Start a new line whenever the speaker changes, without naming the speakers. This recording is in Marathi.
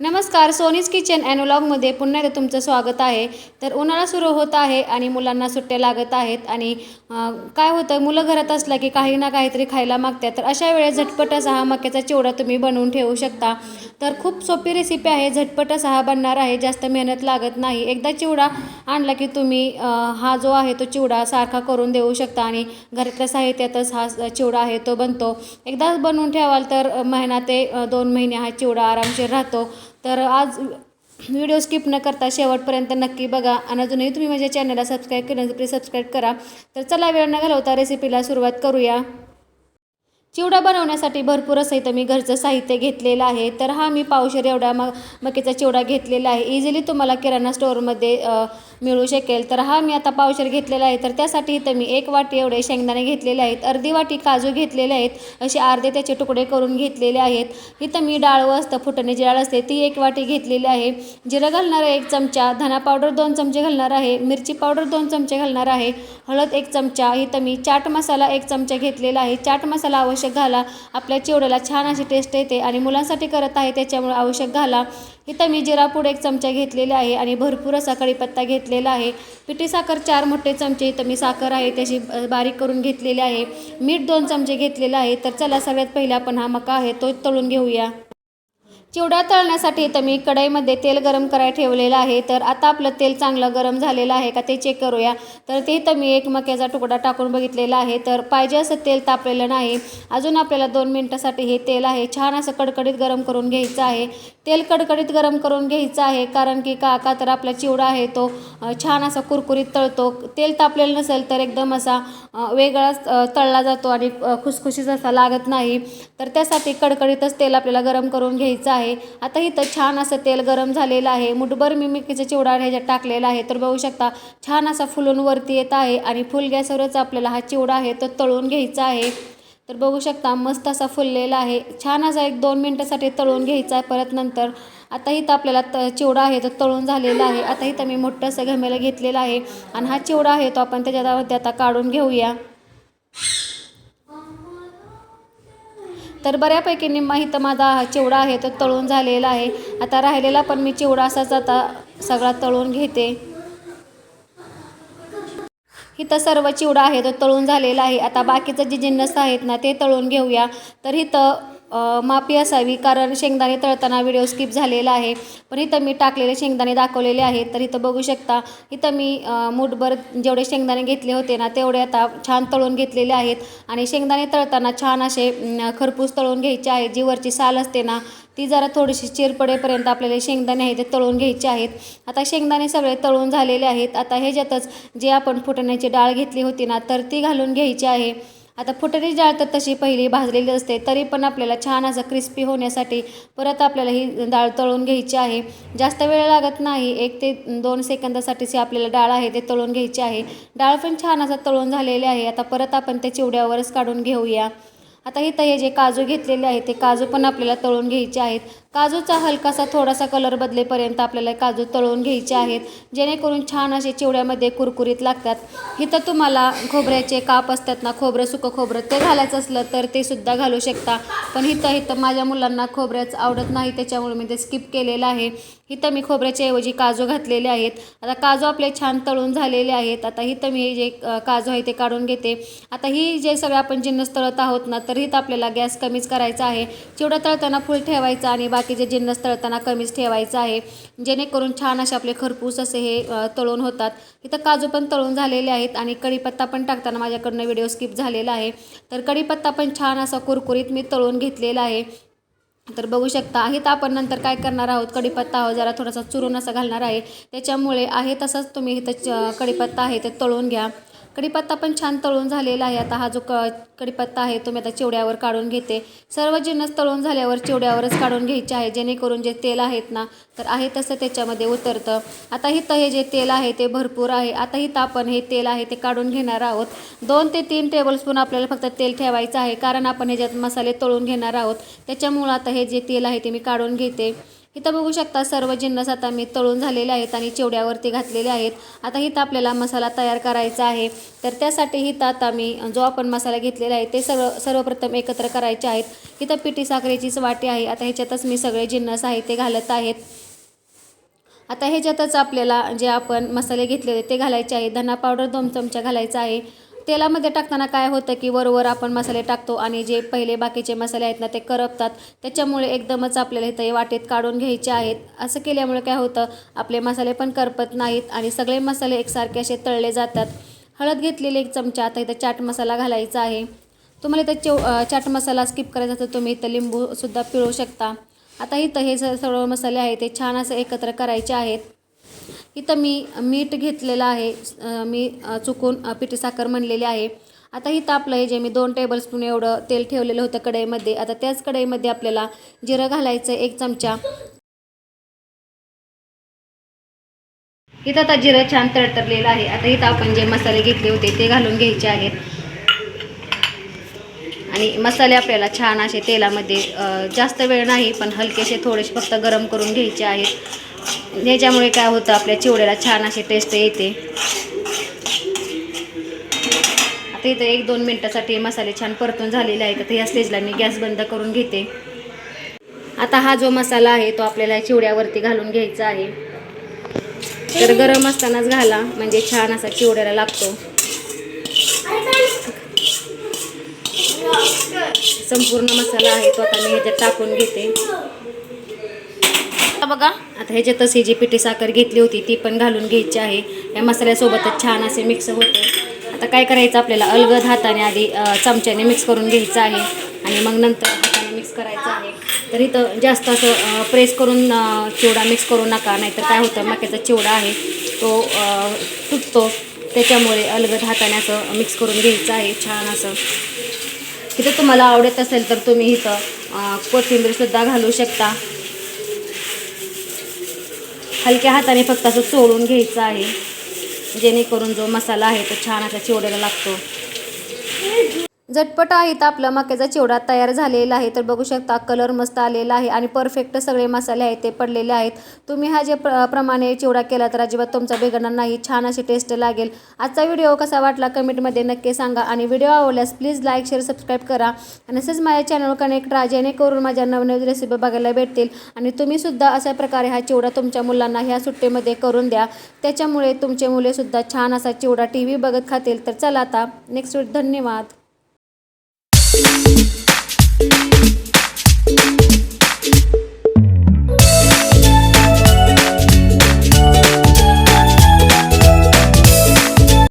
नमस्कार सोनीज किचन अँड पुन्हा एकदा तुमचं स्वागत आहे. तर उन्हाळा सुरू होत आहे आणि मुलांना सुट्ट्या लागत आहेत आणि काय होतं मुलं घरात असलं की काही ना काहीतरी खायला मागतात. तर अशा वेळेस झटपट असा हा मक्याचा चिवडा तुम्ही बनवून ठेवू शकता. तर खूप सोपी रेसिपी आहे झटपट असा हा बनणार आहे जास्त मेहनत लागत नाही. एकदा चिवडा आणला की तुम्ही हा जो आहे तो चिवडा सारखा करून देऊ शकता आणि घरातल्या साहित्यातच हा चिवडा आहे तो बनतो. एकदा बनवून ठेवाल तर महिना ते दोन महिने हा चिवडा आरामशीर राहतो. तर आज व्हिडिओ स्किप न करता शेवटपर्यंत नक्की बघा. आणि अजूनही तुम्ही माझ्या चॅनलला सबस्क्राईब केलं नसेल प्लीज सबस्क्राईब करा. तर चला वेळ न घालवता रेसिपीला सुरुवात करूया. चिवडा बनवण्यासाठी भरपूर असं इथं मी घरचं साहित्य घेतलेलं आहे. तर हा मी पावशेर एवढा म मकेचा चिवडा घेतलेला आहे. इझिली तुम्हाला किराणा स्टोअरमध्ये मिळू शकेल. तर हा मी आता पावशेर घेतलेला आहे. तर त्यासाठी इथं मी एक वाटी एवढे शेंगदाणे घेतलेले आहेत. अर्धी वाटी काजू घेतलेले आहेत. असे अर्धे त्याचे तुकडे करून घेतलेले आहेत. इथं मी डाळ व असतं फुटण्याची डाळ असते ती एक वाटी घेतलेली आहे. जिरं घालणार आहे एक चमचा धना पावडर दोन चमचे घालणार आहे मिरची पावडर दोन चमचे घालणार आहे हळद एक चमचा इथं मी चाट मसाला एक चमचा घेतलेला आहे. चाट मसाला आवश्यक घाला. आपल्या चिवड्याला छान अशी टेस्ट येते आणि मुलांसाठी करत आहे त्याच्यामुळे आवश्यक घाला. इथं मी जिरापूड एक चमचा घेतलेला आहे आणि भरपूर असा कढीपत्ता घेतलेला आहे. पिठी साखर चार मोठे चमचे इथं मी साखर आहे त्याची बारीक करून घेतलेली आहे. मीठ दोन चमचे घेतलेलं आहे. तर चला सगळ्यात पहिले आपण हा मका आहे तो तळून घेऊया. चिवडा तळण्यासाठी तर मी कढईमध्ये तेल गरम करायला ठेवलेलं आहे. तर आता आपलं तेल चांगलं गरम झालेलं आहे का ते चेक करूया. तर ते तर मी एक मक्याचा तुकडा टाकून बघितलेला आहे. तर पाहिजे असं तेल तापलेलं नाही. अजून आपल्याला दोन मिनटासाठी हे तेल आहे. छान असं कडकडीत गरम करून घ्यायचं आहे. तेल कडकडीत गरम करून घ्यायचं आहे. कारण की का का तर आपला चिवडा आहे तो छान असा कुरकुरीत तळतो. तेल तापलेलं नसेल तर एकदम असा वेगळाच तळला जातो आणि खुसखुशीत असा लागत नाही. तर त्यासाठी कडकडीतच तेल आपल्याला गरम करून घ्यायचं आहे. आता इथं छान असं तेल गरम झालेलं आहे. मुठभर मी मिकीचं चिवडा ह्याच्यात टाकलेला आहे. तर बघू शकता छान असा फुलून वरती येत आहे आणि फुल गॅसवरच आपल्याला हा चिवडा आहे तो तळून घ्यायचा आहे. तर बघू शकता मस्त असा फुललेला आहे. छान असा एक दोन मिनटासाठी तळून घ्यायचा आहे परत नंतर. आता इथं आपल्याला त चिवडा आहे तो तळून झालेला आहे. आता इथं मी मोठं असं घमेला घेतलेला आहे आणि हा चिवडा आहे तो आपण त्याच्यामध्ये आता काढून घेऊया. तर बऱ्यापैकी निम्मा इथं माझा चिवडा आहे तो तळून झालेला आहे. आता राहिलेला पण मी चिवडा असाच आता सगळा तळून घेते. इथं सर्व चिवडा आहे तो तळून झालेला आहे. आता बाकीचं जे जिन्नस आहेत ना ते तळून घेऊया. तर इथं मापी असावी कारण शेंगदाणे तळताना व्हिडिओ स्किप झालेला आहे. पण इथं मी टाकलेले शेंगदाणे दाखवलेले आहेत. तर इथं बघू शकता इथं मी मूठभर जेवढे शेंगदाणे घेतले होते ना तेवढे आता छान तळून घेतलेले आहेत. आणि शेंगदाणे तळताना छान असे खरपूस तळून घ्यायचे आहेत. जी वरची साल असते ना ती जरा थोडीशी चिरपडेपर्यंत आपल्याला शेंगदाणे आहे ते तळून घ्यायचे आहेत. आता शेंगदाणे सगळे तळून झालेले आहेत. आता ह्याच्यातच जे आपण फुटण्याची डाळ घेतली होती ना तर ती घालून घ्यायची आहे. आता फुटरी डाळ तर तशी पहिली भाजलेली असते तरी पण आपल्याला छान असं क्रिस्पी होण्यासाठी परत आपल्याला ही डाळ तळून घ्यायची आहे. जास्त वेळ लागत नाही एक ते दोन सेकंदासाठीची आपल्याला डाळ आहे ते तळून घ्यायची आहे. डाळ पण छान असं तळून झालेली आहे आता परत आपण ते चिवड्यावरच काढून घेऊया. आता इथं हे जे काजू घेतलेले आहेत ते काजू पण आपल्याला तळून घ्यायचे आहेत. काजूचा हलकासा थोडासा कलर बदलेपर्यंत आपल्याला काजू तळून घ्यायचे आहेत. जेणेकरून छान असे चिवड्यामध्ये कुरकुरीत लागतात. इथं तुम्हाला खोबऱ्याचे काप असतात ना खोबरं सुकं खोबरं ते घालायचं असलं तर ते सुद्धा घालू शकता. पण इथं इथं माझ्या मुलांना खोबऱ्याचं आवडत नाही त्याच्यामुळे मी ते स्किप केलेलं आहे. इथं मी खोबऱ्याच्या ऐवजी काजू घातलेले आहेत. आता काजू आपले छान तळून झालेले आहेत. आता इथं मी जे काजू आहे ते काढून घेते. आता ही जे सगळं आपण जिन्नस तळत आहोत ना तर इथं आपल्याला गॅस कमीच करायचा आहे. चिवडा तळताना फुल ठेवायचा आणि बाकीचे जिन्नस तळताना कमीच ठेवायचं आहे जेणेकरून छान असे आपले खरपूस असे हे तळून होतात. इथं काजू पण तळून झालेले आहेत आणि कढीपत्ता पण टाकताना माझ्याकडनं व्हिडिओ स्किप झालेला आहे. तर कढीपत्ता पण छान असा कुरकुरीत मी तळून घेतलेला आहे. तर बघू शकता आहे तर आपण नंतर काय करणार आहोत? कढीपत्ता आहोत जरा थोडासा चुरून असा घालणार आहे. त्याच्यामुळे आहे तसंच तुम्ही इथं च कढीपत्ता आहे ते तळून घ्या. कढीपत्ता पण छान तळून झालेला आहे. आता हा जो क कढीपत्ता आहे तो मी आता चिवड्यावर काढून घेते. सर्व जिन्नस तळून झाल्यावर चिवड्यावरच काढून घ्यायचे आहे. जेणेकरून जे तेल आहेत ना तर आहे तसं त्याच्यामध्ये उतरतं. आता हिथं हे जे तेल आहे ते भरपूर आहे. आता इथं आपण हे तेल आहे ते काढून घेणार आहोत. दोन ते तीन टेबलस्पून आपल्याला फक्त तेल ठेवायचं आहे. कारण आपण ह्याच्यात मसाले तळून घेणार आहोत. त्याच्यामुळं आता हे जे तेल आहे ते मी काढून घेते. इथं बघू शकता सर्व जिन्नस आता मी तळून झालेले आहेत आणि चिवड्यावरती घातलेले आहेत. आता इथं आपल्याला मसाला तयार करायचा आहे. तर त्यासाठी इथं आता मी जो आपण मसाला घेतलेला आहे ते सर्व सर्वप्रथम एकत्र करायचे आहेत. इथं पिठी साखरेचीच वाटी आहे. आता ह्याच्यातच मी सगळे जिन्नस आहे ते घालत आहेत. आता ह्याच्यातच आपल्याला जे आपण मसाले घेतलेले ते घालायचे आहे. धना पावडर दोन चमचा घालायचा आहे. तेलामध्ये टाकताना काय होतं की वरवर आपण मसाले टाकतो आणि जे पहिले बाकीचे मसाले आहेत ना ते करपतात. त्याच्यामुळे एकदमच आपल्याला इथं वाटेत काढून घ्यायचे आहेत. असं केल्यामुळे काय होतं आपले मसाले पण करपत नाहीत आणि सगळे मसाले एकसारखे असे तळले जातात. हळद घेतलेली एक चमचा आता इथं चाट मसाला घालायचा आहे. तुम्हाला इथं चव चाट मसाला स्किप करायचा तर तुम्ही इथं लिंबूसुद्धा पिळू शकता. आता इथं हे सर्व मसाले आहे ते छान असं एकत्र करायचे आहेत. इथं मी मीठ घेतलेलं आहे मी चुकून पिठी साखर म्हणलेली आहे. आता इथं आपलं हे जे मी दोन टेबलस्पून एवढं तेल ठेवलेलं होतं कढईमध्ये. आता त्याच कढईमध्ये आपल्याला जिरं घालायचं एक चमचा. इथं आता जिरं छान तडतडलेलं आहे. आता इथं आपण जे मसाले घेतले होते ते घालून घ्यायचे आहेत. आणि मसाले आपल्याला छान असे तेलामध्ये जास्त वेळ नाही पण हलकेसे थोडेसे फक्त गरम करून घ्यायचे आहेत. याच्यामुळे काय होतं आपल्या चिवड्याला छान अशी टेस्ट येते. आता इथं एक दोन मिनटासाठी मसाले छान परतून झालेले आहेत. आता या स्टेजला मी गॅस बंद करून घेते. आता हा जो मसाला आहे तो आपल्याला चिवड्यावरती घालून घ्यायचा आहे. तर गरम असतानाच घाला म्हणजे छान असा चिवड्याला लागतो. संपूर्ण मसाला आहे तो आता मी ह्याच्यात टाकून घेते. बघा. आता ह्याच्यातच ही जी पिठी साखर घेतली होती ती पण घालून घ्यायची आहे. या मसाल्यासोबतच छान असे मिक्स होते. आता काय करायचं आपल्याला अलगद हाताने आधी चमच्याने मिक्स करून घ्यायचं आहे. आणि मग नंतर हाताने मिक्स करायचं आहे. तर इथं जास्त असं प्रेस करून चिवडा मिक्स करू नका. नाहीतर काय होतं मक्याचा चिवडा आहे तो तुटतो. त्याच्यामुळे अलगद हाताने असं मिक्स करून घ्यायचं आहे. छान असं. इथं तुम्हाला आवडत असेल तर तुम्ही इथं कोथिंबीरसुद्धा घालू शकता. हलक्या हाताने फक्त असं चोळून घ्यायचं आहे. जेणेकरून जो मसाला आहे तो छान असा चिवड्याला लागतो. झटपट आहे तर आपला मक्याचा चिवडा तयार झालेला आहे. तर बघू शकता कलर मस्त आलेला आहे आणि परफेक्ट सगळे मसाले आहेत ते पडलेले आहेत. तुम्ही हा जे प्र प्रमाणे चिवडा केला तर अजिबात तुमचा बिघडणार नाही. छान अशी टेस्ट लागेल. आजचा व्हिडिओ कसा वाटला कमेंटमध्ये नक्की सांगा आणि व्हिडिओ आवडल्यास प्लीज लाईक शेअर सबस्क्राईब करा. आणि तसेच माझ्या चॅनल कनेक्ट राहा जेणेकरून माझ्या नवनवीन रेसिपी बघायला भेटतील. आणि तुम्हीसुद्धा अशा प्रकारे हा चिवडा तुमच्या मुलांना ह्या सुट्टीमध्ये करून द्या. त्याच्यामुळे तुमचे मुलेसुद्धा छान असा चिवडा टी व्ही बघत खातील. तर चला आता नेक्स्ट धन्यवाद.